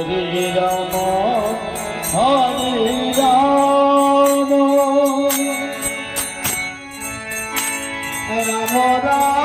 Ram Ram